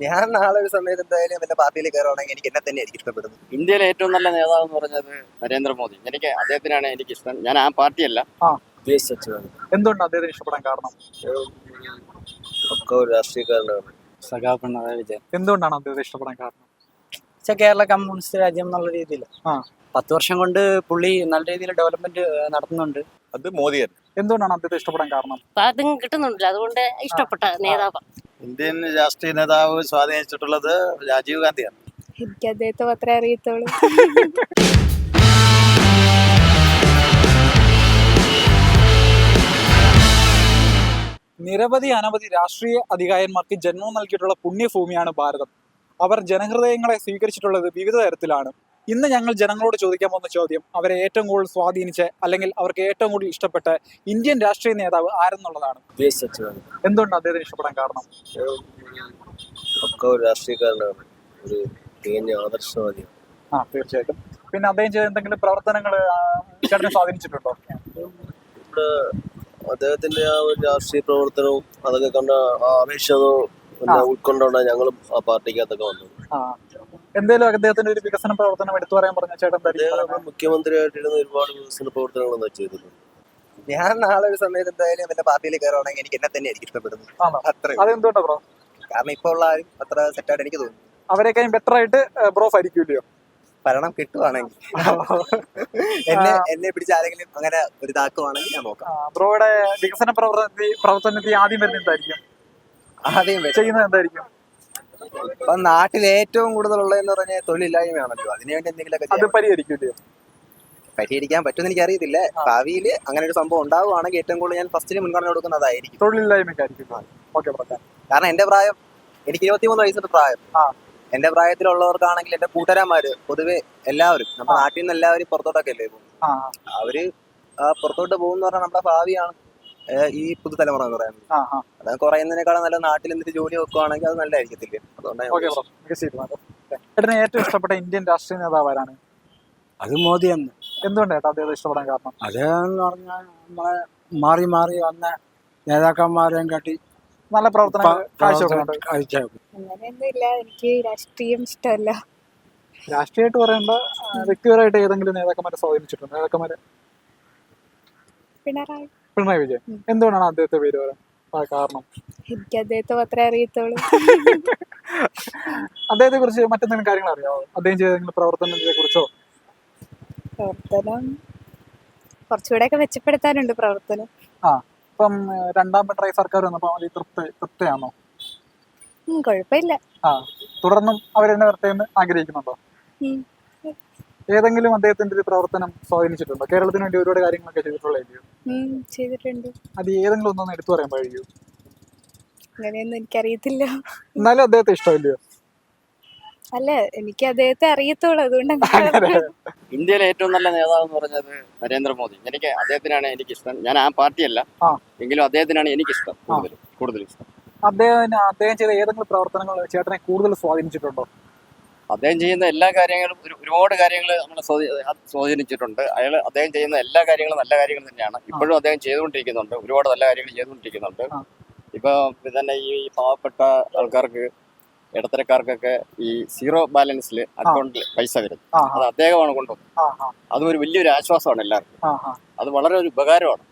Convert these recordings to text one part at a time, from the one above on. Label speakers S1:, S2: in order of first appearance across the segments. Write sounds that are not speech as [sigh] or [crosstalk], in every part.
S1: ഞാൻ നാളെ ഒരു സമയത്ത് എന്തായാലും വല്ല പാർട്ടിയിൽ കയറുവാണെങ്കിൽ എനിക്ക് എന്നെ തന്നെ എനിക്ക് ഇഷ്ടപ്പെടുന്നത്.
S2: ഇന്ത്യയിലെ ഏറ്റവും നല്ല നേതാവ് എന്ന് പറഞ്ഞത് നരേന്ദ്രമോദി. എനിക്ക് അദ്ദേഹത്തിനാണ് എനിക്ക് ഇഷ്ടം ഞാൻ ആ പാർട്ടിയല്ല.
S3: എന്തുകൊണ്ട് അദ്ദേഹത്തിന് ഇഷ്ടപ്പെടാൻ കാരണം?
S1: ഒക്കെ ഒരു രാഷ്ട്രീയക്കാരനാണ്.
S2: സഖാ പിണറായി വിജയൻ
S3: എന്തുകൊണ്ടാണ് അദ്ദേഹത്തെ ഇഷ്ടപ്പെടാൻ കാരണം?
S4: കേരള കമ്മ്യൂണിസ്റ്റ് രാജ്യം എന്നുള്ള രീതിയിൽ
S3: ആ.
S4: പത്ത് വർഷം കൊണ്ട് പുള്ളി നല്ല രീതിയിൽ ഡെവലപ്മെന്റ് നടത്തുന്നുണ്ട്.
S5: അത് മോദിയൻ.
S3: എന്തുകൊണ്ടാണ് അദ്ദേഹത്തെ ഇഷ്ടപ്പെടാൻ കാരണം?
S6: അതും കിട്ടുന്നുണ്ടല്ലോ. അതുകൊണ്ട് ഇഷ്ടപ്പെട്ട നേതാവ്.
S5: ഇന്ത്യൻ രാഷ്ട്രീയ നേതാവ് സ്വാധീനിച്ചിട്ടുള്ളത് രാജീവ് ഗാന്ധിയാണ്.
S7: എനിക്ക് അദ്ദേഹത്തെ മാത്രമേ അറിയത്തുള്ളൂ.
S3: നിരവധി അനവധി രാഷ്ട്രീയ അധികായന്മാർക്ക് ജന്മം നൽകിയിട്ടുള്ള പുണ്യഭൂമിയാണ് ഭാരതം. അവർ ജനഹൃദയങ്ങളെ സ്വീകരിച്ചിട്ടുള്ളത് വിവിധ തരത്തിലാണ്. ഇന്ന് ഞങ്ങൾ ജനങ്ങളോട് ചോദിക്കാൻ പോകുന്ന ചോദ്യം അവരെ ഏറ്റവും കൂടുതൽ സ്വാധീനിച്ച് അല്ലെങ്കിൽ അവർക്ക് ഏറ്റവും കൂടുതൽ ഇഷ്ടപ്പെട്ട ഇന്ത്യൻ രാഷ്ട്രീയ നേതാവ് ആരെന്നുള്ളതാണ്. എന്തുകൊണ്ട് അദ്ദേഹത്തിന് ഇഷ്ടപ്പെടാൻ കാരണം?
S1: ഒക്കെ ഒരു രാഷ്ട്രീയക്കാരനാണ്. ഒരു തികഞ്ഞ ആദർശവാദിയാണ്.
S3: ആ തീർച്ചയായിട്ടും. പിന്നെ അദ്ദേഹം ചെയ്ത എന്തെങ്കിലും പ്രവർത്തനങ്ങൾ ചേട്ടനെ സ്വാധീനിച്ചിട്ടുണ്ടോ?
S1: ഇവിടെ അദ്ദേഹത്തിന്റെ ആ ഒരു രാഷ്ട്രീയ പ്രവർത്തനവും അതൊക്കെ കണ്ട ആവേശവും. ഉൾക്കൊണ്ടാണ് ഞങ്ങളും ആ പാർട്ടിക്കകത്തൊക്കെ വന്നത്.
S3: എന്തേലും അദ്ദേഹത്തിന്റെ ഒരു വികസന പ്രവർത്തനം എടുത്തു പറയാൻ പറഞ്ഞ? ചേട്ടൻ?
S1: മുഖ്യമന്ത്രിയായിട്ടിരുന്ന ഒരുപാട് വികസന പ്രവർത്തനങ്ങളൊന്നും ചെയ്തിട്ടുണ്ട്
S8: ഞാൻ നാളെ ഒരു സമയത്ത് എന്തായാലും എന്റെ പാർട്ടിയിൽ കയറുവാണെങ്കിൽ എനിക്ക് എന്നെ തന്നെ എനിക്ക് ഇഷ്ടപ്പെടുന്നത്.
S3: അതെന്തുകൊണ്ടാ ബ്രോ?
S8: കാരണം ഇപ്പൊ ഉള്ള ആരും അത്ര സെറ്റായിട്ട് എനിക്ക് തോന്നുന്നു
S3: അവരെക്കാളും ബെറ്റർ ആയിട്ട് ബ്രോ ഭരിക്കൂലയോ
S8: ഭരണം കിട്ടുവാണെങ്കിൽ. എന്നെ എന്നെ പിടിച്ച ആരെങ്കിലും അങ്ങനെ ഒരു ഇതാക്കുവാണെങ്കിൽ ഞാൻ നോക്കാം.
S3: ബ്രോയുടെ വികസന പ്രവർത്തനത്തിൽ പ്രവർത്തനത്തിൽ ആദ്യം വരുന്നത് എന്തായിരിക്കും?
S8: ആദ്യം വരും
S3: ചെയ്യുന്നത് എന്തായിരിക്കും?
S8: ഇപ്പൊ നാട്ടിൽ ഏറ്റവും കൂടുതൽ ഉള്ളതെന്ന് പറഞ്ഞാൽ തൊഴിലില്ലായ്മയാണല്ലോ. അതിനുവേണ്ടി എന്തെങ്കിലുമൊക്കെ
S3: അത്
S8: ചെയ്യാം. പരിഹരിക്കാൻ പറ്റുമെന്ന് എനിക്ക് അറിയത്തില്ല. ഭാവിയിൽ അങ്ങനെ ഒരു സംഭവം ഉണ്ടാവുകയാണെങ്കിൽ ഏറ്റവും കൂടുതൽ ഞാൻ ഫസ്റ്റിന് മുൻഗണന കൊടുക്കുന്നതായിരിക്കും
S3: ഓക്കെ ബ്രോ
S8: കാരണം എന്റെ പ്രായം എനിക്ക് ഇരുപത്തിമൂന്ന് വയസ്സിന്റെ പ്രായം.
S3: ആ.
S8: എന്റെ പ്രായത്തിലുള്ളവർക്കാണെങ്കിൽ എന്റെ കൂട്ടുകാരന്മാര് പൊതുവെ എല്ലാവരും നമ്മുടെ നാട്ടിൽ നിന്ന് എല്ലാവരും പുറത്തോട്ടൊക്കെ അല്ലേ പോകും
S3: ആ.
S8: അവർ ആ പുറത്തോട്ട് പോകുന്ന പറഞ്ഞാൽ നമ്മുടെ ഭാവിയാണ് ഈ പുതുതലമുറ എന്ന് പറയുന്നത്. അത് കുറയുന്നതിനേക്കാളും നല്ല നാട്ടിൽ എന്നിട്ട് ജോലി വെക്കുവാണെങ്കിൽ അത് നല്ലതായിരിക്കത്തില്ലേ? അതുകൊണ്ടാണ്
S3: ഏറ്റവും ഇഷ്ടപ്പെട്ട ഇന്ത്യൻ രാഷ്ട്രീയ നേതാവ് ആരാണ്
S4: അത് മോദി എന്ന്
S3: എന്തുകൊണ്ട് ചേട്ടാ അദ്ദേഹത്തെ ഇഷ്ടപ്പെടാൻ കാരണം?
S4: അദ്ദേഹം പറഞ്ഞാൽ നമ്മളെ മാറി മാറി വന്ന നേതാക്കന്മാരെയും കാട്ടി
S3: നല്ല
S4: പ്രവർത്തനം
S7: അങ്ങനെയൊന്നുമില്ല എനിക്ക് രാഷ്ട്രീയം ഇഷ്ടമല്ല.
S3: രാഷ്ട്രീയമായിട്ട് പറയുമ്പോ വ്യക്തിപരമായിട്ട് ഏതെങ്കിലും നേതാക്കന്മാരെ സ്വാധീനിച്ചിട്ടുണ്ട്? നേതാക്കന്മാരെ?
S7: പിണറായി.
S3: പിണറായി വിജയൻ എന്തുകൊണ്ടാണ് അദ്ദേഹത്തെ പേര് പറയാൻ? കാരണം.
S7: എനിക്ക് അദ്ദേഹത്തെ അത്ര അറിയത്തുള്ളൂ. [laughs]
S3: അദ്ദേഹത്തെ കുറിച്ച് മറ്റെന്തെങ്കിലും കാര്യങ്ങൾ അറിയാമോ അദ്ദേഹം ചെയ്ത പ്രവർത്തനത്തെ കുറിച്ചോ
S7: പ്രവർത്തനം. കുറച്ചുകൂടെയൊക്കെ മെച്ചപ്പെടുത്താനുണ്ട് പ്രവർത്തനം.
S3: ഇപ്പം ആ, രണ്ടാം പിണറായി സർക്കാർ വന്നപ്പോൾ വലിയ തൃപ്തി തൃപ്തിയാണോ?
S7: ഉം, ആ
S3: തുടർന്നും അവരെന്നെ വരട്ടെ എന്ന് ആഗ്രഹിക്കുന്നുണ്ടോ. ഏതെങ്കിലും അദ്ദേഹത്തിന്റെ ഒരു പ്രവർത്തനം സ്വാധീനിച്ചിട്ടുണ്ടോ? കേരളത്തിന് വേണ്ടി ഒരുപാട് കാര്യങ്ങളൊക്കെ ചെയ്തിട്ടുള്ളതായിരിക്കും
S7: ഉം, ചെയ്തിട്ടുണ്ട്.
S3: അത് ഏതെങ്കിലും ഒന്നൊന്ന് എടുത്തു പറയാൻ കഴിയൂ
S7: അങ്ങനെയൊന്നും എനിക്കറിയത്തില്ല.
S3: എന്നാലും അദ്ദേഹത്തെ ഇഷ്ടമില്ലയോ?
S6: അല്ല എനിക്ക് അദ്ദേഹത്തെ അറിയത്തുള്ളൂ. അതുകൊണ്ട് [laughs]
S2: ഇന്ത്യയിലെ ഏറ്റവും നല്ല നേതാവ് എന്ന് പറഞ്ഞത് നരേന്ദ്രമോദി. എനിക്ക് അദ്ദേഹത്തിനാണ് എനിക്ക് ഇഷ്ടം ഞാൻ ആ പാർട്ടിയല്ല. എങ്കിലും അദ്ദേഹത്തിനാണ് എനിക്ക് ഇഷ്ടം. കൂടുതൽ കൂടുതൽ ഇഷ്ടം.
S3: അദ്ദേഹം അദ്ദേഹം ചെയ്ത ഏതെങ്കിലും പ്രവർത്തനങ്ങൾ ചേട്ടനെ കൂടുതൽ സ്വാധീനിച്ചിട്ടുണ്ടോ?
S2: അദ്ദേഹം ചെയ്യുന്ന എല്ലാ കാര്യങ്ങളും ഒരു- ഒരുപാട് കാര്യങ്ങൾ നമ്മളെ സ്വാധീനിച്ചിട്ടുണ്ട്. അയാൾ അദ്ദേഹം ചെയ്യുന്ന എല്ലാ കാര്യങ്ങളും നല്ല കാര്യങ്ങൾ തന്നെയാണ്. ഇപ്പോഴും അദ്ദേഹം ചെയ്തുകൊണ്ടിരിക്കുന്നുണ്ട്. ഒരുപാട് നല്ല കാര്യങ്ങൾ ചെയ്തുകൊണ്ടിരിക്കുന്നുണ്ട്. ഇപ്പൊ തന്നെ ഈ പാവപ്പെട്ട ആൾക്കാർക്ക് ഇടത്തരക്കാർക്കൊക്കെ ഈ സീറോ ബാലൻസിൽ അക്കൗണ്ടിൽ പൈസ വരും. അത് അദ്ദേഹമാണ് കൊണ്ടുവന്നത്. അതും ഒരു വലിയൊരു ആശ്വാസമാണ് എല്ലാവർക്കും. അത് വളരെ ഒരു ഉപകാരമാണ്.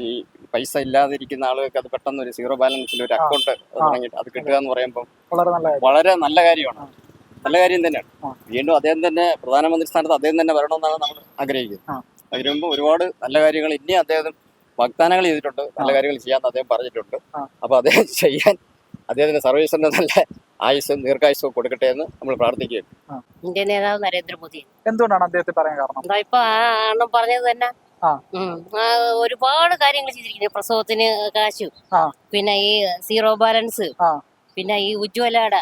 S2: ഈ പൈസ ഇല്ലാതിരിക്കുന്ന ആളുകൾക്ക് അത് പെട്ടെന്ന് ഒരു സീറോ ബാലൻസിൽ ഒരു അക്കൗണ്ട് തുടങ്ങിയിട്ട് അത് കിട്ടുക എന്ന് പറയുമ്പോൾ
S3: വളരെ നല്ല
S2: കാര്യമാണ്. നല്ല കാര്യം തന്നെയാണ്. വീണ്ടും അദ്ദേഹം തന്നെ പ്രധാനമന്ത്രി സ്ഥാനത്ത് അദ്ദേഹം തന്നെ വരണമെന്നാണ് നമ്മൾ. ആഗ്രഹിക്കുന്നത്. അതിനുമ്പോൾ മുമ്പ് ഒരുപാട് നല്ല കാര്യങ്ങൾ ഇനി അദ്ദേഹം വാഗ്ദാനങ്ങൾ ചെയ്തിട്ടുണ്ട്. നല്ല. കാര്യങ്ങൾ ചെയ്യാമെന്ന് അദ്ദേഹം പറഞ്ഞിട്ടുണ്ട്. അപ്പൊ അദ്ദേഹം [laughs] ചെയ്യാൻ അദ്ദേഹത്തിന്റെ സർവീസിന്റെ നല്ല ആയുസ്സും ദീർഘായുസ്സും കൊടുക്കട്ടെ എന്ന് നമ്മൾ പ്രാർത്ഥിക്കുകയാണ്.
S6: ഇന്ത്യൻ നേതാവ് നരേന്ദ്രമോദി.
S3: എന്തുകൊണ്ടാണ് അദ്ദേഹത്തെ പറയാൻ കാരണം?
S6: എന്താ ഇപ്പൊ ആ അണ്ണം പറഞ്ഞത് തന്നെ? ഒരുപാട് കാര്യങ്ങൾ ചെയ്തിരിക്കുന്നു. പ്രസവത്തിന് കാശു. പിന്നെ ഈ സീറോ ബാലൻസ്. പിന്നെ ഈ ഉജ്ജ്വലയുടെ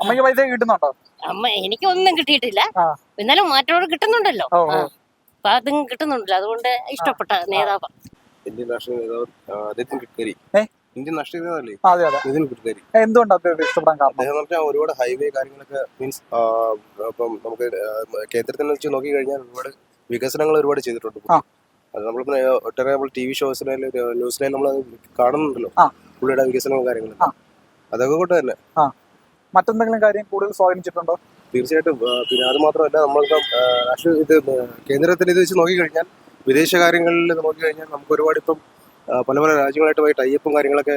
S3: അമ്മയ്ക്ക് പൈസ കിട്ടുന്നുണ്ടോ?
S6: അമ്മ എനിക്ക് ഒന്നും
S3: കിട്ടിയിട്ടില്ല
S6: എന്നാലും മറ്റവർക്ക് കിട്ടുന്നുണ്ടല്ലോ. അപ്പൊ അതും കിട്ടുന്നുണ്ടല്ലോ. അതുകൊണ്ട് ഇഷ്ടപ്പെട്ട നേതാവ്.
S1: ഇന്ത്യൻ രാഷ്ട്രീയ നേതാവ് നിതിൻ ഗഡ്കരി. ഇന്ത്യൻ രാഷ്ട്രീയ നേതാവല്ലേ? നിതിൻ ഗഡ്കരി.
S3: അദ്ദേഹത്തെ ഇഷ്ടപ്പെടാൻ കാരണം?
S1: അദ്ദേഹം പറഞ്ഞാൽ ഒരുപാട് ഹൈവേ കാര്യങ്ങളൊക്കെ മീൻസ് ഇപ്പം നമുക്ക് കേന്ദ്രത്തിൽ വെച്ച് നോക്കി കഴിഞ്ഞാൽ ഒരുപാട് വികസനങ്ങൾ ഒരുപാട് ചെയ്തിട്ടുണ്ട്. അത് നമ്മളിപ്പോ ഒട്ടേറെ നമ്മൾ ടി വി ഷോസിലും ന്യൂസിലായാലും നമ്മൾ കാണുന്നുണ്ടല്ലോ. പുള്ളിയുടെ വികസനവും കാര്യങ്ങളും. അതൊക്കെ കൊണ്ട് തന്നെ.
S3: മറ്റെന്തെങ്കിലും കാര്യം കൂടുതൽ സ്വാധീനിച്ചിട്ടുണ്ടോ?
S1: തീർച്ചയായിട്ടും. പിന്നെ അത് മാത്രമല്ല നമ്മൾക്ക് രാഷ്ട്രീയ ഇത് കേന്ദ്രത്തിൽ ഇത് വെച്ച് നോക്കിക്കഴിഞ്ഞാൽ വിദേശ കാര്യങ്ങളിൽ നോക്കിക്കഴിഞ്ഞാൽ നമുക്ക് ഒരുപാട് ഇപ്പം പല പല രാജ്യങ്ങളായിട്ട് പോയി ടൈപ്പും കാര്യങ്ങളൊക്കെ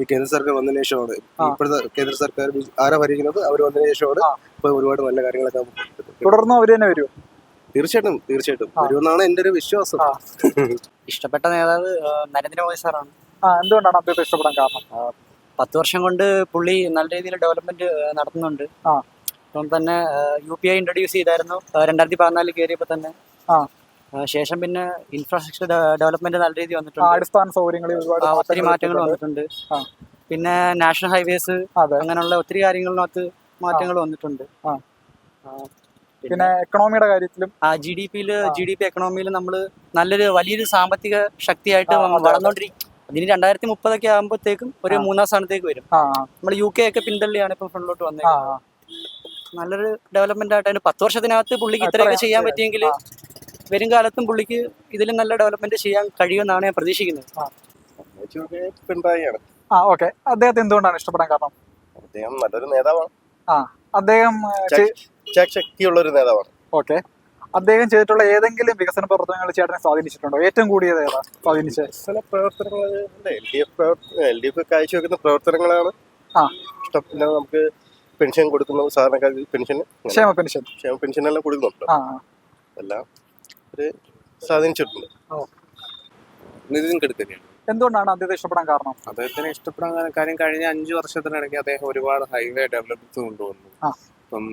S1: ഈ കേന്ദ്ര സർക്കാർ വന്നതിന് ശേഷമാണ്. ഇപ്പോഴത്തെ കേന്ദ്ര സർക്കാർ ആരാ ഭരിക്കുന്നത്? അവർ വന്നതിന് ശേഷമാണ്. ഇപ്പൊ ഒരുപാട് നല്ല കാര്യങ്ങളൊക്കെ
S3: തുടർന്ന് അവർ തന്നെ വരുമോ
S1: തീർച്ചയായിട്ടും തീർച്ചയായിട്ടും. വരുമെന്നാണ് എന്റെ ഒരു വിശ്വാസം.
S9: ഇഷ്ടപ്പെട്ട നേതാവ് നരേന്ദ്രമോദി സാറാണ്.
S3: ആ എന്തുകൊണ്ടാണ് അദ്ദേഹത്തെ ഇഷ്ടപ്പെടാൻ കാരണം?
S9: പത്ത് വർഷം കൊണ്ട് പുള്ളി നല്ല രീതിയിൽ ഡെവലപ്മെന്റ് നടത്തുന്നുണ്ട്.
S3: ആ.
S9: ഇപ്പം തന്നെ യു പി ഐ ഇൻട്രൊഡ്യൂസ് ചെയ്തായിരുന്നു. രണ്ടായിരത്തി പതിനാലിൽ കയറിയപ്പോൾ തന്നെ.
S3: ആ.
S9: ശേഷം പിന്നെ ഇൻഫ്രാസ്ട്രക്ചർ ഡെവലപ്മെന്റ് നല്ല രീതിയിൽ വന്നിട്ടുണ്ട്.
S3: അടിസ്ഥാന സൗകര്യങ്ങളിൽ ഒരുപാട്
S9: ആ, ഒത്തിരി മാറ്റങ്ങൾ വന്നിട്ടുണ്ട്. പിന്നെ നാഷണൽ ഹൈവേസ് അങ്ങനെയുള്ള ഒത്തിരി കാര്യങ്ങളിനകത്ത് മാറ്റങ്ങൾ വന്നിട്ടുണ്ട്.
S3: പിന്നെ എക്കണോമിയുടെ കാര്യത്തിലും?
S9: ആ ജി ഡി പിയിൽ ജി ഡി പി എക്കണോമിയിൽ നമ്മൾ നല്ലൊരു വലിയൊരു സാമ്പത്തിക ശക്തിയായിട്ട്. വളർന്നുകൊണ്ടിരിക്കും അതിന് രണ്ടായിരത്തി മുപ്പതൊക്കെ ആകുമ്പോഴത്തേക്കും ഒരു. മൂന്നാം സ്ഥാനത്തേക്ക് വരും.
S3: ആ.
S9: നമ്മൾ യു കെ ഒക്കെ പിന്തള്ളിയാണ് ഇപ്പൊ ഫ്രണ്ടിലോട്ട് വന്നത്.
S3: ആ.
S9: നല്ലൊരു ഡെവലപ്മെന്റ് ആയിട്ട് അതിന് പത്ത് വർഷത്തിനകത്ത് പുള്ളിക്ക് ഇത്രയൊക്കെ ചെയ്യാൻ? പറ്റിയെങ്കിൽ വരും കാലത്തും പുള്ളിക്ക് ഇതിലും നല്ല ഡെവലപ്മെന്റ് ചെയ്യാൻ കഴിയുമെന്നാണ് ഞാൻ പ്രതീക്ഷിക്കുന്നത്.
S1: പിണറായിയാണ്.
S3: ആ ഓക്കെ. അദ്ദേഹത്തെ എന്തുകൊണ്ടാണ് ഇഷ്ടപ്പെടാൻ കാരണം?
S1: അദ്ദേഹം നല്ലൊരു നേതാവാണ്.
S3: ആ.
S1: അദ്ദേഹം ശക്തിയുള്ള ഒരു നേതാവാണ്.
S3: ഓക്കെ. അദ്ദേഹം ചെയ്തിട്ടുള്ള ഏതെങ്കിലും വികസന പ്രവർത്തനങ്ങൾ ചേട്ടനെ സ്വാധീനിച്ചിട്ടുണ്ടോ? ഏറ്റവും കൂടിയത് ഏതാ? സ്വാധീനിച്ച
S1: വികസന പ്രവർത്തനങ്ങൾ L D F L D F കാഴ്ചവെക്കുന്ന പ്രവർത്തനങ്ങളാണ്.
S3: ആ.
S1: ഇഷ്ടം നമുക്ക് പെൻഷൻ കൊടുക്കുന്നു സാധാരണക്കാർക്ക് പെൻഷൻ.
S3: ക്ഷേമ പെൻഷൻ.
S1: ക്ഷേമ പെൻഷൻ എല്ലാം കൊടുക്കുന്നുണ്ട്. എല്ലാം ഒരു സ്വാധീനിച്ചിട്ടുണ്ട്.
S3: ഓ.
S1: നിതിൻ ഗഡ്കരിയാണ്
S3: എന്തുകൊണ്ടാണ് അദ്ദേഹത്തെ ഇഷ്ടപ്പെടാൻ കാരണം?
S10: അദ്ദേഹത്തിന് ഇഷ്ടപ്പെടാൻ കാരണം- കാര്യം കഴിഞ്ഞ അഞ്ചു വർഷത്തിനിടയ്ക്ക് അദ്ദേഹം ഒരുപാട് ഹൈവേ ഡെവലപ്മെന്റ്സ് കൊണ്ടുവന്നു.
S3: ആ.
S10: ഇപ്പം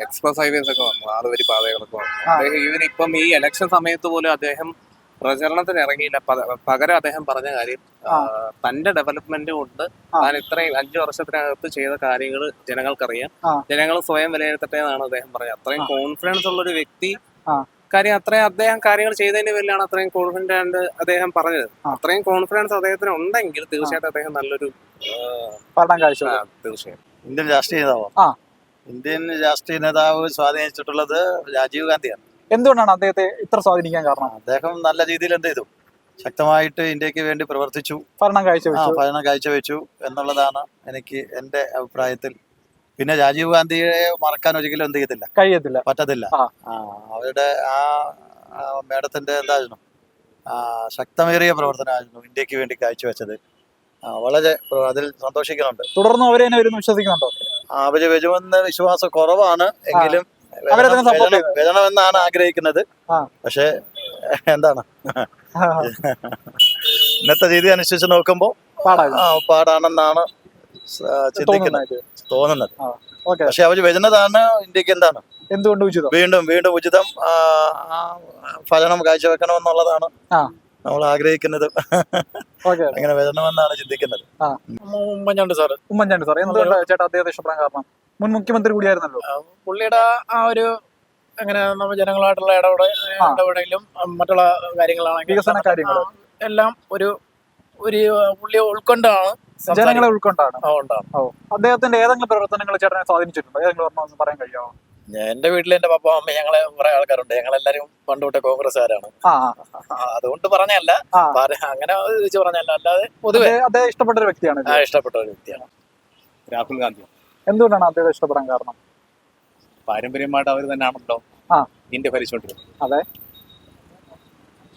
S10: എക്സ്പ്രസ് ഹൈവേസ് ഒക്കെ വന്നു ആറുവരി പാതകളൊക്കെ വന്നു. അദ്ദേഹം ഈവൻ ഇപ്പം ഈ ഇലക്ഷൻ സമയത്ത് പോലും അദ്ദേഹം പ്രചരണത്തിന് ഇറങ്ങിയില്ല പക- പകരം അദ്ദേഹം പറഞ്ഞ കാര്യം തന്റെ ഡെവലപ്മെന്റ് കൊണ്ട്. താൻ ഇത്രയും അഞ്ചു വർഷത്തിനകത്ത് ചെയ്ത കാര്യങ്ങൾ ജനങ്ങൾക്കറിയാം. ജനങ്ങൾ സ്വയം വിലയിരുത്തട്ടെ എന്നാണ് അദ്ദേഹം പറഞ്ഞത് അത്രയും. കോൺഫിഡൻസ് ഉള്ള ഒരു വ്യക്തി. കാര്യം അത്രയും അദ്ദേഹം കാര്യങ്ങൾ ചെയ്തതിന്റെ പേരിലാണ് അത്രയും കോൺഫിഡന്റ് ആയിട്ട് അദ്ദേഹം പറഞ്ഞത്. അത്രയും കോൺഫിഡൻസ് അദ്ദേഹത്തിന് ഉണ്ടെങ്കിൽ തീർച്ചയായിട്ടും അദ്ദേഹം നല്ലൊരു തീർച്ചയായും
S5: ഇന്ത്യൻ രാഷ്ട്രീയ നേതാവ്
S3: ആ.
S5: ഇന്ത്യൻ രാഷ്ട്രീയ നേതാവ് സ്വാധീനിച്ചിട്ടുള്ളത് രാജീവ് ഗാന്ധിയാണ്.
S3: എന്തുകൊണ്ടാണ് അദ്ദേഹത്തെ ഇത്ര സ്വാധീനിക്കാൻ കാരണം?
S5: അദ്ദേഹം നല്ല രീതിയിൽ എന്ത് ചെയ്തു? ശക്തമായിട്ട് ഇന്ത്യയ്ക്ക് വേണ്ടി പ്രവർത്തിച്ചു.
S3: ഭരണം കാഴ്ചവെച്ചു
S5: ഭരണം കാഴ്ചവെച്ചു എന്നുള്ളതാണ് എനിക്ക് എന്റെ അഭിപ്രായത്തിൽ. പിന്നെ രാജീവ് ഗാന്ധിയെ മറക്കാൻ ഒരിക്കലും എന്ത് ചെയ്യത്തില്ല
S3: കഴിയത്തില്ല.
S5: പറ്റത്തില്ല. അവരുടെ ആ മേഡത്തിന്റെ എന്തായിരുന്നു? ശക്തമേറിയ പ്രവർത്തനമായിരുന്നു ഇന്ത്യയ്ക്ക് വേണ്ടി കാഴ്ചവെച്ചത് വളരെ അതിൽ സന്തോഷിക്കുന്നുണ്ട്.
S3: തുടർന്നും അവരെ തന്നെ വരുന്നു വിശ്വസിക്കുന്നുണ്ടോ?
S5: അവർ വരുമെന്ന വിശ്വാസം കുറവാണ് എങ്കിലും വരണമെന്നാണ് ആഗ്രഹിക്കുന്നത്. പക്ഷേ എന്താണ്? ഇന്നത്തെ രീതി അനുസരിച്ച് നോക്കുമ്പോ പാടാണെന്നാണ് ചിന്തിക്കുന്നത്.
S3: തോന്നുന്നത്.
S5: പക്ഷെ അവർ വരുന്നതാണ് ഇന്ത്യയ്ക്ക് എന്താണ്?
S3: എന്തുകൊണ്ട് ഉചിതം?
S5: വീണ്ടും വീണ്ടും ഉചിതം ഫലനം കാഴ്ചവെക്കണമെന്നുള്ളതാണ്
S3: ആ.
S5: നമ്മൾ ആഗ്രഹിക്കുന്നത് അങ്ങനെ വരണമെന്നാണ് ചിന്തിക്കുന്നത്.
S11: ഉമ്മൻചാണ്ടി സാറ്.
S3: ഉമ്മൻചാണ്ടി സാർ എന്തുകൊണ്ടാണ് ചേട്ടാ അദ്ദേഹത്തെ ഇഷ്ടപ്പെടാൻ കാരണം? മുൻ മുഖ്യമന്ത്രി കൂടിയായിരുന്നല്ലോ.
S11: പുള്ളിയുടെ ആ ഒരു അങ്ങനെ നമ്മൾ ജനങ്ങളായിട്ടുള്ള ഇടപെട. ഇടപെടലും മറ്റുള്ള കാര്യങ്ങളാണെങ്കിൽ
S3: വികസന
S11: കാര്യങ്ങൾ എല്ലാം ഒരു ഒരു പുള്ളി ഉൾക്കൊണ്ടാണ്
S3: ജനങ്ങളെ ഉൾക്കൊണ്ടാണ്. അദ്ദേഹത്തിന്റെ ഏതെങ്കിലും പ്രവർത്തനങ്ങൾ ചേട്ടനെ സ്വാധീനിച്ചിട്ടുണ്ടോ? ഏതെങ്കിലും പറയാൻ കഴിയാമോ?
S11: എന്റെ വീട്ടിൽ എന്റെ പപ്പ അമ്മ ഞങ്ങളെ കുറെ ആൾക്കാരുണ്ട്. ഞങ്ങളെല്ലാരും പണ്ട് തൊട്ടേ കോൺഗ്രസ്സുകാരാണ്. അതുകൊണ്ട് പറഞ്ഞല്ല അങ്ങനെ വെച്ച് പറഞ്ഞല്ല അല്ലാതെ പൊതുവെ
S3: അദ്ദേഹം- ഇഷ്ടപ്പെട്ട ഒരു വ്യക്തിയാണ്
S11: ആ, ഇഷ്ടപ്പെട്ട ഒരു വ്യക്തിയാണ്.
S10: രാഹുൽ ഗാന്ധി
S3: എന്തുകൊണ്ടാണ് അദ്ദേഹം ഇഷ്ടപ്പെടാൻ കാരണം?
S10: പാരമ്പര്യമായിട്ട് അവർ തന്നെയാണല്ലോ. ഇന്ത്യ ഭരിച്ചുകൊണ്ടിരുന്നത്
S3: അതെ.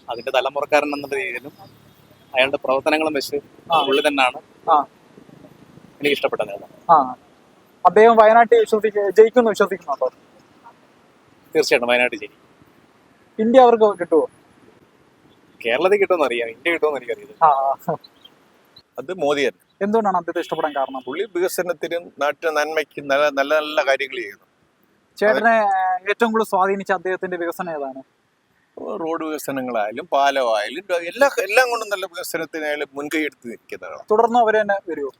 S10: അതിന്റെ തലമുറക്കാരൻ എന്നുള്ള രീതിയിലും അയാളുടെ പ്രവർത്തനങ്ങളും വെച്ച് ഉള്ളിൽ തന്നെയാണ്
S3: ആ.
S10: എനിക്ക് ഇഷ്ടപ്പെട്ട നേതാവ്
S3: ആ. അദ്ദേഹം വയനാട്ടിൽ വിശ്വസിക്ക ജയിക്കുമെന്ന് വിശ്വസിക്കുന്നുണ്ടോ?
S10: തീർച്ചയായിട്ടും വയനാട്ടിൽ ജയിക്കും.
S3: ഇന്ത്യ അവർക്ക് കിട്ടുമോ
S10: കേരളത്തിൽ കിട്ടുമെന്ന് അറിയാം ഇന്ത്യ കിട്ടുമെന്ന് എനിക്കറിയില്ല.
S3: അത് ആ.
S1: അത് മോദിയാണ്
S3: എന്തുകൊണ്ടാണ് അദ്ദേഹത്തെ ഇഷ്ടപ്പെടാൻ കാരണം?
S1: പുള്ളി വികസനത്തിനും നാട്ടിലെ നന്മയ്ക്കും നല്ല നല്ല നല്ല കാര്യങ്ങൾ ചെയ്യുന്നു.
S3: ചേട്ടനെ ഏറ്റവും കൂടുതൽ സ്വാധീനിച്ച അദ്ദേഹത്തിന്റെ വികസനം ഏതാണ്?
S1: റോഡ് വികസനങ്ങളായാലും പാലമായാലും എല്ലാ എല്ലാം കൊണ്ടും നല്ല വികസനത്തിനായാലും മുൻകൈ എടുത്ത് നിൽക്കുന്നതാണ്.
S3: തുടർന്നും അവർ തന്നെ വരുമോ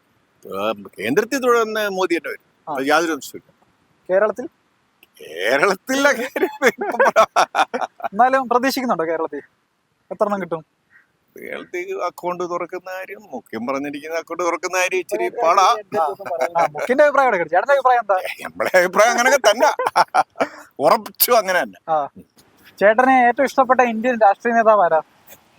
S1: കേന്ദ്രത്തിൽ തുടർന്ന് മോദി തന്നെ വരും. അത് യാതൊരു സംശയമില്ല
S3: കേരളത്തിൽ?
S1: കേരളത്തിലെ കാര്യം ഇപ്പം.
S3: എന്നാലും പ്രതീക്ഷിക്കുന്നുണ്ടോ കേരളത്തിൽ? എത്ര എണ്ണം കിട്ടും?
S1: കേരളത്തിൽ അക്കൗണ്ട് തുറക്കുന്ന കാര്യം മുഖ്യം പറഞ്ഞിരിക്കുന്ന അക്കൗണ്ട് തുറക്കുന്ന കാര്യം ഇച്ചിരി പാടാ.
S3: ആ, മുഖ്യന്റെ അഭിപ്രായം എടുക്കട്ടെ ചേട്ടന്റെ അഭിപ്രായം എന്താ?
S1: നമ്മളെ അഭിപ്രായം അങ്ങനെ തന്നെ. ഉറപ്പിച്ചു അങ്ങനെ തന്നെ.
S3: ചേട്ടനെ ഏറ്റവും ഇഷ്ടപ്പെട്ട ഇന്ത്യൻ രാഷ്ട്രീയ നേതാവ് ആരാ?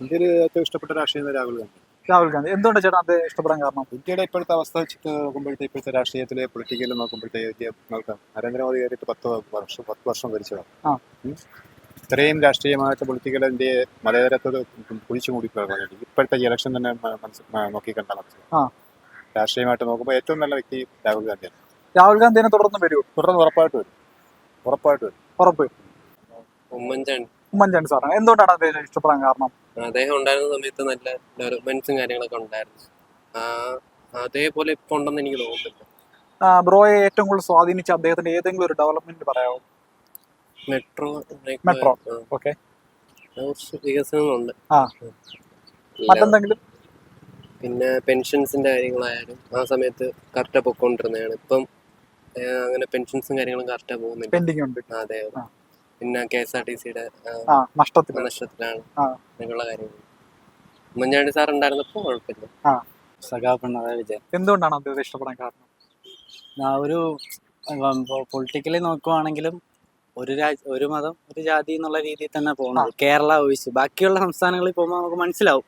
S1: ഇന്ത്യയിൽ ഏറ്റവും ഇഷ്ടപ്പെട്ട രാഷ്ട്രീയ നേതാവ് രാഹുൽ ഗാന്ധി.
S3: രാഹുൽ ഗാന്ധി. എന്തുകൊണ്ട് ചേട്ടാ അദ്ദേഹം ഇഷ്ടപ്പെടാൻ കാരണം?
S12: ഇന്ത്യയുടെ ഇപ്പോഴത്തെ അവസ്ഥ വെച്ചിട്ട് നോക്കുമ്പോഴത്തെ ഇപ്പോഴത്തെ രാഷ്ട്രീയത്തിലെ പൊളിറ്റിക്കലും നോക്കുമ്പോഴത്തേക്ക് നോക്കാം നരേന്ദ്രമോദി കയറിയിട്ട് പത്ത് വർഷം പത്ത് വർഷം ഭരിച്ചതാണ്. ഇത്രയും രാഷ്ട്രീയമായിട്ട് പൊളിറ്റിക്കൽ ഇന്ത്യയെ മതേതരത്തോട് കുഴിച്ചു മൂടി ഇപ്പോഴത്തെ ഇലക്ഷൻ തന്നെ
S3: നോക്കി
S12: കണ്ടാൽ രാഷ്ട്രീയമായിട്ട് നോക്കുമ്പോൾ ഏറ്റവും നല്ല വ്യക്തി രാഹുൽ ഗാന്ധിയാണ്.
S3: രാഹുൽ ഗാന്ധിനെ തുടർന്ന് വരൂ
S12: തുടർന്ന് ഉറപ്പായിട്ട് വരും. ഉറപ്പായിട്ട് വരും.
S3: ഉറപ്പ്.
S13: ഉമ്മൻചാണ്ടി.
S3: ഉമ്മൻചാണ്ടി സാറാണ് എന്തുകൊണ്ടാണ് അദ്ദേഹം ഇഷ്ടപ്പെടാൻ കാരണം?
S13: അദ്ദേഹം ഉണ്ടായിരുന്ന സമയത്ത് നല്ല ഡെവലപ്മെന്റ്സും കാര്യങ്ങളൊക്കെ ഉണ്ടായിരുന്നു. അതേപോലെ ഇപ്പൊ ഉണ്ടെന്ന് എനിക്ക് തോന്നുന്നില്ല.
S3: ബ്രോയെ ഏറ്റവും കൂടുതൽ സ്വാധീനിച്ച അദ്ദേഹത്തിന്റെ ഏതെങ്കിലും ഒരു ഡെവലപ്മെന്റ് പറയാമോ
S13: മെട്രോ
S3: മെട്രോ. ഓക്കെ.
S13: ഇല്ല,
S3: മറ്റെന്തെങ്കിലും?
S13: പിന്നെ പെൻഷൻസിന്റെ കാര്യങ്ങളായാലും ആ സമയത്ത് കറക്റ്റാ പൊക്കോണ്ടിരുന്നതാണ് ഇപ്പം അങ്ങനെ പെൻഷൻസും കാര്യങ്ങളും കറക്റ്റാ പോകുന്നുണ്ട് അതെ. പിന്നെ കെ എസ് ആർ ടി സിയുടെ
S3: നഷ്ടത്തിൽ
S13: നഷ്ടത്തിലാണ്. അങ്ങനെയുള്ള കാര്യങ്ങൾ. ഉമ്മൻചാണ്ടി സാർ ഉണ്ടായിരുന്നപ്പോൾ കുഴപ്പമില്ല.
S9: സഖാ പിണറായി വിജയൻ.
S3: എന്തുകൊണ്ടാണ് അദ്ദേഹത്തെ ഇഷ്ടപ്പെടാൻ കാരണം?
S9: ആ ഒരു പൊളിറ്റിക്കലി നോക്കുവാണെങ്കിലും ഒരു രാജ് ഒരു മതം ഒരു ജാതി എന്നുള്ള രീതിയിൽ തന്നെ പോകുന്നത്. കേരള ഒഴിച്ച് ബാക്കിയുള്ള സംസ്ഥാനങ്ങളിൽ പോകുമ്പോൾ നമുക്ക് മനസ്സിലാവും.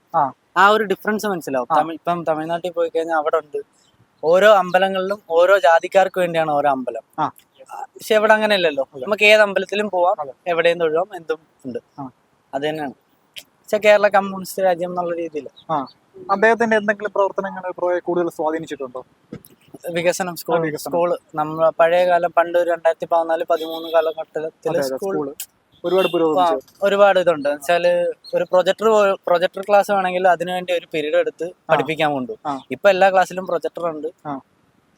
S3: ആ.
S9: ഒരു ഡിഫറൻസ് മനസ്സിലാവും. തമിഴ് ഇപ്പം തമിഴ്നാട്ടിൽ പോയി കഴിഞ്ഞാൽ അവിടെ ഉണ്ട് ഓരോ അമ്പലങ്ങളിലും ഓരോ ജാതിക്കാർക്ക് വേണ്ടിയാണ് ഓരോ അമ്പലം.
S3: ആ.
S9: പക്ഷെ ഇവിടെ അങ്ങനെയല്ലല്ലോ. നമുക്ക് ഏത് അമ്പലത്തിലും പോവാം. എവിടെയും തൊഴുവാം എന്തും ഉണ്ട്. അത് തന്നെയാണ്. പക്ഷെ കേരള കമ്മ്യൂണിസ്റ്റ് രാജ്യം എന്നുള്ള രീതിയിൽ.
S3: അദ്ദേഹത്തിന്റെ എന്തെങ്കിലും പ്രവർത്തനങ്ങൾ കൂടുതൽ സ്വാധീനിച്ചിട്ടുണ്ടോ?
S9: വികസനം സ്കൂൾ. സ്കൂൾ നമ്മൾ പഴയ കാലം പണ്ട് രണ്ടായിരത്തി പതിനാല് പതിമൂന്ന്
S3: അതെ,
S9: സ്കൂൾ
S3: ഒരുപാട്
S9: ഒരുപാട് ഇതുണ്ട്. വെച്ചാൽ ഒരു പ്രൊജക്ടർ പ്രൊജക്ടർ ക്ലാസ് വേണമെങ്കിൽ അതിനുവേണ്ടി ഒരു പീരീഡ് എടുത്ത് പഠിപ്പിക്കാൻ കൊണ്ടു. ഇപ്പൊ എല്ലാ ക്ലാസ്സിലും പ്രൊജക്ടർ ഉണ്ട്.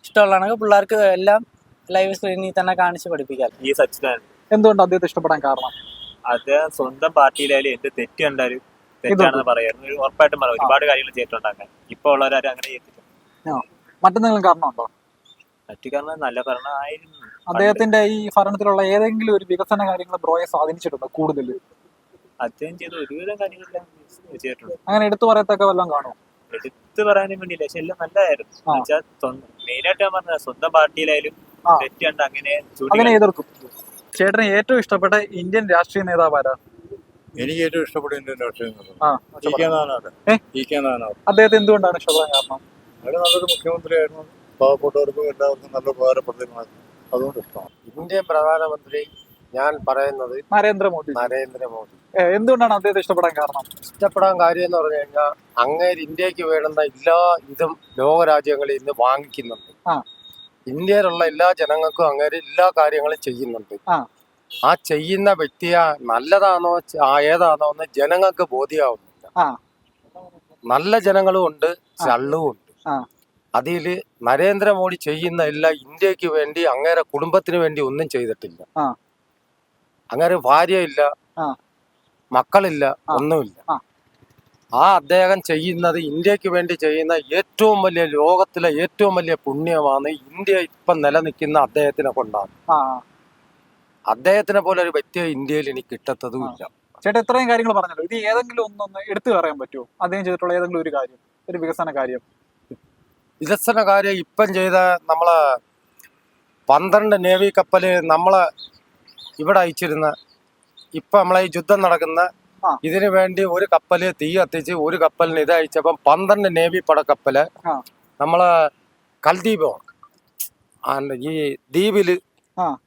S9: ഇഷ്ടമുള്ളതാണെങ്കിൽ പിള്ളേർക്ക് എല്ലാം ലൈവ് സ്ക്രീനിൽ തന്നെ കാണിച്ച് പഠിപ്പിക്കാം
S11: ഈ സച്ചിദാനന്ദൻ
S3: എന്തുകൊണ്ട് അദ്ദേഹത്തെ ഇഷ്ടപ്പെടാൻ കാരണം?
S11: അദ്ദേഹം സ്വന്തം പാർട്ടിയിലായാലും എന്റെ തെറ്റ് കണ്ടാലും തെറ്റാണെന്ന് പറയായിരുന്നു ഒരു ഉറപ്പായിട്ടും പറയാം. ഒരുപാട് കാര്യങ്ങൾ ചെയ്തിട്ടുണ്ടാക്കാൻ. ഇപ്പൊ ഉള്ളവരാരും അങ്ങനെ ചെയ്തിട്ടില്ല
S3: മറ്റെന്തെങ്കിലും കാരണമുണ്ടോ?
S11: മറ്റു കാരണം നല്ല ഭരണമായിരുന്നു.
S3: അദ്ദേഹത്തിന്റെ ഈ ഭരണത്തിലുള്ള ഏതെങ്കിലും ഒരു വികസന കാര്യങ്ങൾ ബ്രോയെ സ്വാധീനിച്ചിട്ടുണ്ടോ കൂടുതൽ?
S11: അദ്ദേഹം ചെയ്ത ഒരുവിധം കാര്യങ്ങളെല്ലാം ചെയ്തിട്ടുണ്ട്.
S3: അങ്ങനെ എടുത്തു പറയത്തൊക്കെ വല്ലതും കാണും
S11: എടുത്തു പറയാനും വേണ്ടിയില്ല. പക്ഷെ എല്ലാം നല്ലതായിരുന്നു.
S3: ആ.
S11: എന്നുവെച്ചാൽ മെയിനായിട്ട് ഞാൻ പറഞ്ഞ സ്വന്തം പാർട്ടിയിലായാലും അങ്ങനെ ചൂണ്ടി
S3: എതിർക്കും. ചേട്ടന് ഏറ്റവും ഇഷ്ടപ്പെട്ട ഇന്ത്യൻ രാഷ്ട്രീയ നേതാവ് ആരാ?
S12: എനിക്ക് ഏറ്റവും ഇഷ്ടപ്പെട്ട ഇന്ത്യൻ രാഷ്ട്രീയ നേതാവ്
S3: അദ്ദേഹത്തെ എന്തുകൊണ്ടാണ് ഇഷ്ടപ്പെടാൻ കാരണം?
S12: നല്ലൊരു മുഖ്യമന്ത്രിയായിരുന്നു. പാവപ്പെട്ടവർക്കും എല്ലാവർക്കും നല്ല ഉപകാരപ്രദമായിരുന്നു അതുകൊണ്ട് ഇഷ്ടമാണ്.
S14: ഇന്ത്യൻ പ്രധാനമന്ത്രി ഞാൻ പറയുന്നത്
S3: നരേന്ദ്രമോദി.
S14: നരേന്ദ്രമോദി.
S3: എന്തുകൊണ്ടാണ് അദ്ദേഹത്തെ ഇഷ്ടപ്പെടാൻ കാരണം?
S14: ഇഷ്ടപ്പെടാൻ കാര്യം എന്ന് പറഞ്ഞു കഴിഞ്ഞാൽ അങ്ങേര് ഇന്ത്യയ്ക്ക് വേണ്ടുന്ന എല്ലാ ഇതും ലോകരാജ്യങ്ങളിൽ ഇന്ന് വാങ്ങിക്കുന്നുണ്ട്. ഇന്ത്യയിലുള്ള എല്ലാ ജനങ്ങൾക്കും അങ്ങനെ എല്ലാ കാര്യങ്ങളും ചെയ്യുന്നുണ്ട്
S3: ആ.
S14: ചെയ്യുന്ന വ്യക്തിയാ നല്ലതാണോ ഏതാണോ എന്ന് ജനങ്ങൾക്ക് ബോധ്യമാവുന്നില്ല. നല്ല ജനങ്ങളും ഉണ്ട് ചള്ളും ഉണ്ട്. അതിൽ നരേന്ദ്രമോദി ചെയ്യുന്ന എല്ലാ ഇന്ത്യയ്ക്ക് വേണ്ടി അങ്ങേരെ കുടുംബത്തിന് വേണ്ടി ഒന്നും ചെയ്തിട്ടില്ല
S3: അങ്ങനെ
S14: അങ്ങേരെ ഭാര്യയില്ല. മക്കളില്ല. ഒന്നുമില്ല
S3: ആ.
S14: അദ്ദേഹം ചെയ്യുന്നത് ഇന്ത്യയ്ക്ക് വേണ്ടി ചെയ്യുന്ന ഏറ്റവും വലിയ ലോകത്തിലെ ഏറ്റവും വലിയ പുണ്യമാണ് ഇന്ത്യ ഇപ്പം നിലനിൽക്കുന്ന അദ്ദേഹത്തിനെ കൊണ്ടാണ്. അദ്ദേഹത്തിനെ പോലെ ഒരു വ്യക്തിയെ ഇന്ത്യയിൽ എനിക്ക് കിട്ടത്തതുമില്ല
S3: ചേട്ടാ ഇത്രയും കാര്യങ്ങൾ പറഞ്ഞല്ലോ. ഇത് ഏതെങ്കിലും ഒന്നൊന്ന് എടുത്തു പറയാൻ പറ്റുമോ? അദ്ദേഹം ചെയ്തിട്ടുള്ള ഏതെങ്കിലും ഒരു കാര്യം ഒരു വികസന കാര്യം?
S14: വികസന കാര്യം ഇപ്പം ചെയ്ത നമ്മളെ പന്ത്രണ്ട് നേവി കപ്പൽ നമ്മളെ ഇവിടെ അയച്ചിരുന്ന ഇപ്പം നമ്മളെ ഈ യുദ്ധം നടക്കുന്ന. ഇതിനു വേണ്ടി ഒരു കപ്പൽ തീ കത്തിച്ച് ഒരു കപ്പലിന് ഇത് അയച്ചപ്പം പന്ത്രണ്ട് നേവി
S3: പടക്കപ്പൽ.
S14: നമ്മളെ കൽദ്വീപോ ആ, ഈ
S3: ദ്വീപിൽ.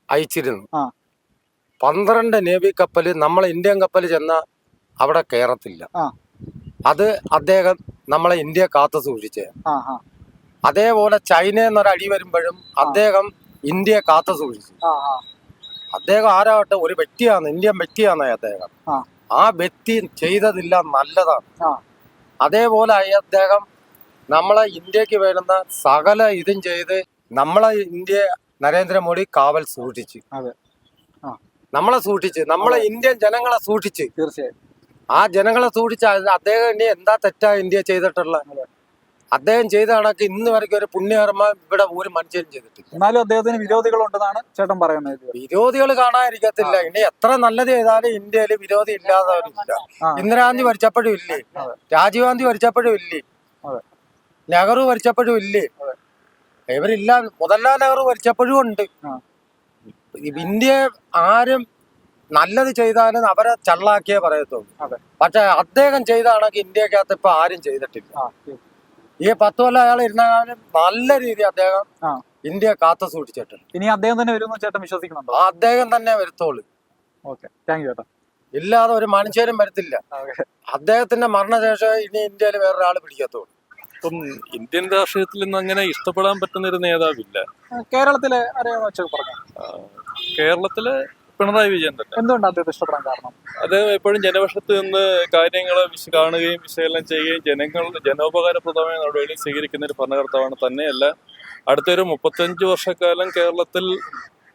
S14: അയച്ചിരുന്നു. പന്ത്രണ്ട് നേവി കപ്പൽ നമ്മളെ ഇന്ത്യൻ കപ്പൽ ചെന്ന അവിടെ കയറത്തില്ല. അത് അദ്ദേഹം നമ്മളെ ഇന്ത്യ കാത്തു സൂക്ഷിച്ച്. അതേപോലെ ചൈന എന്നൊരു അടി വരുമ്പോഴും അദ്ദേഹം ഇന്ത്യയെ കാത്തു സൂക്ഷിച്ചു. അദ്ദേഹം ആരാവട്ടെ ഒരു വ്യക്തിയാണ് ഇന്ത്യൻ വ്യക്തിയാണ് അദ്ദേഹം.
S3: ആ.
S14: വ്യക്തി ചെയ്തതില്ല നല്ലതാണ്. അതേപോലെ അദ്ദേഹം നമ്മളെ ഇന്ത്യയ്ക്ക് വരുന്ന സകല ഇതും ചെയ്ത് നമ്മളെ ഇന്ത്യ നരേന്ദ്രമോദി കാവൽ സൂക്ഷിച്ചു. നമ്മളെ സൂക്ഷിച്ച് നമ്മളെ ഇന്ത്യൻ ജനങ്ങളെ സൂക്ഷിച്ച്.
S3: തീർച്ചയായും.
S14: ആ ജനങ്ങളെ സൂക്ഷിച്ച് അദ്ദേഹം ഇനി എന്താ തെറ്റാ ഇന്ത്യ ചെയ്തിട്ടുള്ള? അദ്ദേഹം ചെയ്ത കണക്ക് ഇന്ന് വരയ്ക്കും. ഒരു പുണ്യകർമ്മ ഇവിടെ ഒരു മനുഷ്യരും ചെയ്തിട്ടില്ല.
S3: എന്നാലും അദ്ദേഹത്തിന് വിരോധികൾ ഉണ്ടെന്നാണ് ചേട്ടൻ പറയുന്നത്.
S14: വിരോധികൾ കാണാതിരിക്കത്തില്ല. ഇനി എത്ര നല്ലത് ചെയ്താലും ഇന്ത്യയിൽ വിരോധി ഇല്ലാത്തവരില്ല. ഇന്ദിരാഗാന്ധി ഭരിച്ചപ്പോഴും ഇല്ലേ? രാജീവ് ഗാന്ധി ഭരിച്ചപ്പോഴും ഇല്ലേ. നെഹ്റു ഭരിച്ചപ്പോഴും ഇല്ലേ? ഇവരില്ല. മോഹൻലാൽ നെഹ്റു ഭരിച്ചപ്പോഴും ഉണ്ട്. ഇന്ത്യ ആരും നല്ലത് ചെയ്താലും അവരെ ചള്ളാക്കിയേ പറയത്തുള്ളൂ. പക്ഷെ അദ്ദേഹം ചെയ്താണെങ്കിൽ ഇന്ത്യക്കകത്ത് ഇപ്പൊ ആരും ചെയ്തിട്ടില്ല. ഈ പത്ത് കൊല്ലം അയാൾ ഇരുന്ന കാലം നല്ല രീതി അദ്ദേഹം
S3: ആ.
S14: ഇന്ത്യ കാത്തു സൂക്ഷിച്ചിട്ടുണ്ട്.
S3: ഇനി അദ്ദേഹം തന്നെ വരുമെന്ന് ചേട്ടൻ വിശ്വസിക്കുന്നുണ്ടോ?
S14: അദ്ദേഹം തന്നെ വരുത്തോളൂ.
S3: ഓക്കെ. താങ്ക് യു ചേട്ടാ.
S14: ഇല്ലാതെ ഒരു മനുഷ്യരും വരത്തില്ല. അദ്ദേഹത്തിന്റെ മരണശേഷം ഇനി ഇന്ത്യയിൽ വേറൊരാൾ പിടിക്കത്തുള്ളൂ.
S15: ഇപ്പം ഇന്ത്യൻ രാഷ്ട്രീയത്തിൽ നിന്ന് അങ്ങനെ ഇഷ്ടപ്പെടാൻ പറ്റുന്ന ഒരു നേതാവില്ല.
S3: കേരളത്തിലെ അറിയാമെന്ന് വെച്ചാൽ പറഞ്ഞു?
S15: കേരളത്തിലെ കേരളത്തിൽ പിണറായി വിജയൻ തന്നെ.
S3: എന്തുകൊണ്ട് അദ്ദേഹത്തെ ഇഷ്ടപ്പെടാൻ കാരണം?
S15: അദ്ദേഹം എപ്പോഴും ജനപക്ഷത്ത് നിന്ന് കാര്യങ്ങൾ കാണുകയും വിശകലനം ചെയ്യുകയും ജനങ്ങൾ ജനോപകാരപ്രദമായ നടപടികൾ സ്വീകരിക്കുന്ന ഒരു ഭരണകർത്താവാണ് തന്നെയല്ല. അടുത്തൊരു മുപ്പത്തഞ്ച് വർഷക്കാലം കേരളത്തിൽ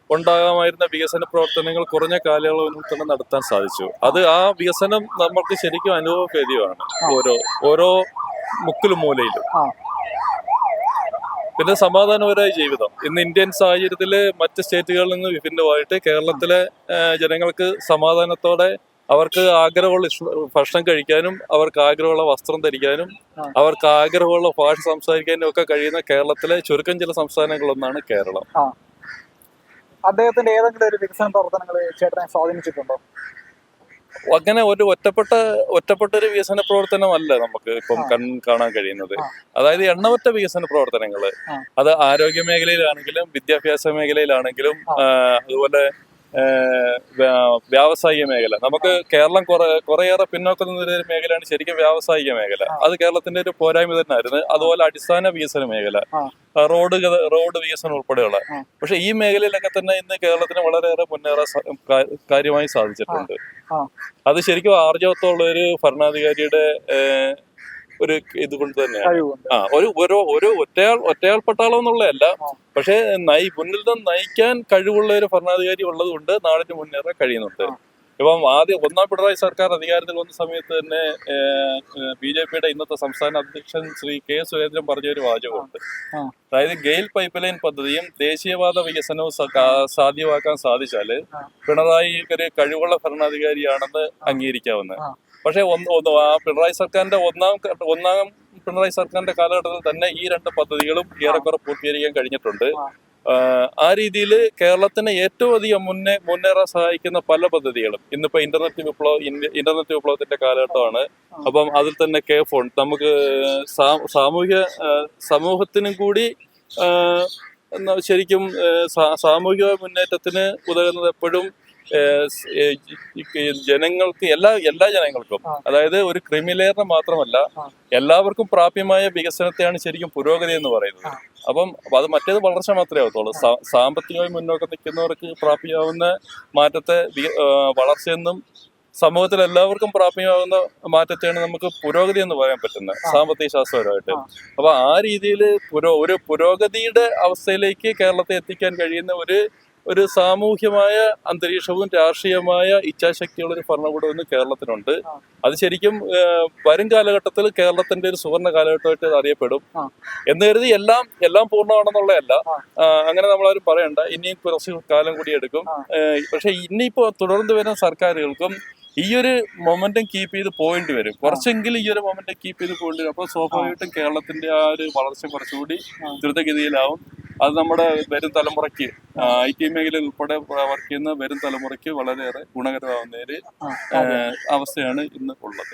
S15: ഉണ്ടാകാമായിരുന്ന വികസന പ്രവർത്തനങ്ങൾ കുറഞ്ഞ കാലയളവിൽ തന്നെ നടത്താൻ സാധിച്ചു. അത് ആ വികസനം നമുക്ക് ശരിക്കും അനുഭവഭേദ്യമാണ്. ഓരോ ഓരോ മുക്കിലും മൂലയിലും. പിന്നെ സമാധാനപരമായ ജീവിതം. ഇന്ന് ഇന്ത്യൻ സാഹചര്യത്തിൽ മറ്റ് സ്റ്റേറ്റുകളിൽ നിന്ന് വിഭിന്നമായിട്ട് കേരളത്തിലെ ജനങ്ങൾക്ക് സമാധാനത്തോടെ അവർക്ക് ആഗ്രഹമുള്ള ഭക്ഷണം കഴിക്കാനും അവർക്ക് ആഗ്രഹമുള്ള വസ്ത്രം ധരിക്കാനും അവർക്ക് ആഗ്രഹമുള്ള ഭാഷ സംസാരിക്കാനും ഒക്കെ കഴിയുന്ന കേരളത്തിലെ ചുരുക്കം ചില സംസ്ഥാനങ്ങളൊന്നാണ് കേരളം.
S3: അദ്ദേഹത്തിന്റെ ഏതെങ്കിലും ഒരു വികസന പ്രവർത്തനങ്ങൾ ചേട്ടനെ സ്വാധീനിച്ചിട്ടുണ്ടോ?
S15: അങ്ങനെ ഒരു ഒറ്റപ്പെട്ട ഒറ്റപ്പെട്ട ഒരു വികസന പ്രവർത്തനമല്ല നമുക്ക് ഇപ്പം കൺ കാണാൻ കഴിയുന്നത്. അതായത് എണ്ണമറ്റ വികസന പ്രവർത്തനങ്ങൾ
S3: ആ.
S15: അത് ആരോഗ്യ മേഖലയിലാണെങ്കിലും വിദ്യാഭ്യാസ മേഖലയിലാണെങ്കിലും അതുപോലെ വ്യാവസായിക മേഖല. നമുക്ക് കേരളം കുറെ കുറേയേറെ പിന്നോക്കം നിന്നൊരു മേഖലയാണ് ശരിക്കും വ്യാവസായിക മേഖല. അത് കേരളത്തിന്റെ ഒരു പോരായ്മ തന്നെയായിരുന്നു. അതുപോലെ അടിസ്ഥാന വികസന മേഖല. റോഡ് റോഡ് വികസനം ഉൾപ്പെടെയുള്ള. പക്ഷെ ഈ മേഖലയിലൊക്കെ തന്നെ ഇന്ന് കേരളത്തിന് വളരെയേറെ മുന്നേറാൻ കാര്യമായി സാധിച്ചിട്ടുണ്ട്. അത് ശരിക്കും ആർജവത്തോള്ള ഒരു ഭരണാധികാരിയുടെ ഒരു ഇത് കൊണ്ട് തന്നെയാണ് ആ ഒരു ഓരോ ഒരു ഒറ്റയാൾ ഒറ്റയാൾ പട്ടാളം എന്നുള്ളതല്ല. പക്ഷേ നയി മുന്നിൽ നിന്ന് നയിക്കാൻ കഴിവുള്ള ഒരു ഭരണാധികാരി ഉള്ളത് കൊണ്ട് നാടിന് മുന്നേറാൻ കഴിയുന്നുണ്ട്. ഇപ്പം ആദ്യം ഒന്നാം പിണറായി സർക്കാർ അധികാരത്തിൽ വന്ന സമയത്ത് തന്നെ ബി ജെ പിയുടെ ഇന്നത്തെ സംസ്ഥാന അധ്യക്ഷൻ ശ്രീ കെ സുരേന്ദ്രൻ പറഞ്ഞ ഒരു വാചകമുണ്ട് അതായത് ഗെയിൽ പൈപ്പ് ലൈൻ പദ്ധതിയും ദേശീയവാദ വികസനവും സാധ്യമാക്കാൻ
S3: സാധിച്ചാൽ.
S15: പിണറായി ഒരു കഴിവുള്ള ഭരണാധികാരിയാണെന്ന് അംഗീകരിക്കാവുന്നത്. പക്ഷേ ഒന്ന് പിണറായി സർക്കാരിന്റെ ഒന്നാം ഒന്നാം പിണറായി സർക്കാരിന്റെ കാലഘട്ടത്തിൽ തന്നെ ഈ രണ്ട് പദ്ധതികളും ഏറെക്കുറെ പൂർത്തീകരിക്കാൻ കഴിഞ്ഞിട്ടുണ്ട്.
S3: ആ.
S15: രീതിയിൽ കേരളത്തിന് ഏറ്റവും അധികം മുന്നേ മുന്നേറാൻ സഹായിക്കുന്ന പല പദ്ധതികളും ഇന്നിപ്പോ ഇന്റർനെറ്റ് വിപ്ലവം ഇന്റർനെറ്റ് വിപ്ലവത്തിന്റെ കാലഘട്ടമാണ്. അപ്പം അതിൽ തന്നെ കെ ഫോൺ നമുക്ക് സാമൂഹിക സാമൂഹ്യ സമൂഹത്തിനും കൂടി ശരിക്കും സാമൂഹിക മുന്നേറ്റത്തിന് ഉതകുന്നത് എപ്പോഴും ജനങ്ങൾക്ക് എല്ലാ എല്ലാ ജനങ്ങൾക്കും. അതായത് ഒരു ക്രിമിലേറിന് മാത്രമല്ല എല്ലാവർക്കും പ്രാപ്യമായ വികസനത്തെയാണ് ശരിക്കും പുരോഗതി എന്ന് പറയുന്നത്. അപ്പം അത് മറ്റേത് വളർച്ച മാത്രമേ ആവത്തുള്ളൂ. സാമ്പത്തികമായി മുന്നോക്കം നിൽക്കുന്നവർക്ക് പ്രാപ്യമാവുന്ന മാറ്റത്തെ വളർച്ചയെന്നും സമൂഹത്തിൽ എല്ലാവർക്കും പ്രാപ്യമാകുന്ന മാറ്റത്തെയാണ് നമുക്ക് പുരോഗതി എന്ന് പറയാൻ പറ്റുന്നത് സാമ്പത്തിക ശാസ്ത്രപരമായിട്ട്. അപ്പൊ ആ രീതിയിൽ പുരോ ഒരു പുരോഗതിയുടെ അവസ്ഥയിലേക്ക് കേരളത്തെ എത്തിക്കാൻ കഴിയുന്ന ഒരു ഒരു സാമൂഹ്യമായ അന്തരീക്ഷവും രാഷ്ട്രീയമായ ഇച്ഛാശക്തിയുള്ള ഒരു ഭരണകൂടം ഇന്ന് കേരളത്തിനുണ്ട്. അത് ശരിക്കും വരും കാലഘട്ടത്തിൽ കേരളത്തിന്റെ ഒരു സുവർണ കാലഘട്ടമായിട്ട് അറിയപ്പെടും. എന്ന് കരുതി എല്ലാം എല്ലാം പൂർണമാണെന്നുള്ളതല്ല. അങ്ങനെ നമ്മളാരും പറയണ്ട. ഇനിയും കുറച്ച് കാലം കൂടി എടുക്കും. പക്ഷെ ഇനിയിപ്പോ തുടർന്ന് വരുന്ന സർക്കാരുകൾക്കും ഈ ഒരു മൊമെന്റം കീപ്പ് ചെയ്ത് പോയിന്റ് വരും. കുറച്ചെങ്കിലും ഈ ഒരു മൊമെന്റം കീപ്പ് ചെയ്ത് പോയിന്റ് വരും. അപ്പോൾ സ്വാഭാവികമായിട്ടും കേരളത്തിന്റെ ആ ഒരു വളർച്ച കുറച്ചുകൂടി. ദ്രുതഗതിയിലാവും. അത് നമ്മുടെ വരും തലമുറയ്ക്ക് ഐ ടി മേഖലയിൽ ഉൾപ്പെടെ വർക്ക് ചെയ്യുന്ന വരും തലമുറയ്ക്ക് വളരെയേറെ ഗുണകരമാവുന്ന ഒരു അവസ്ഥയാണ് ഇന്ന് ഉള്ളത്.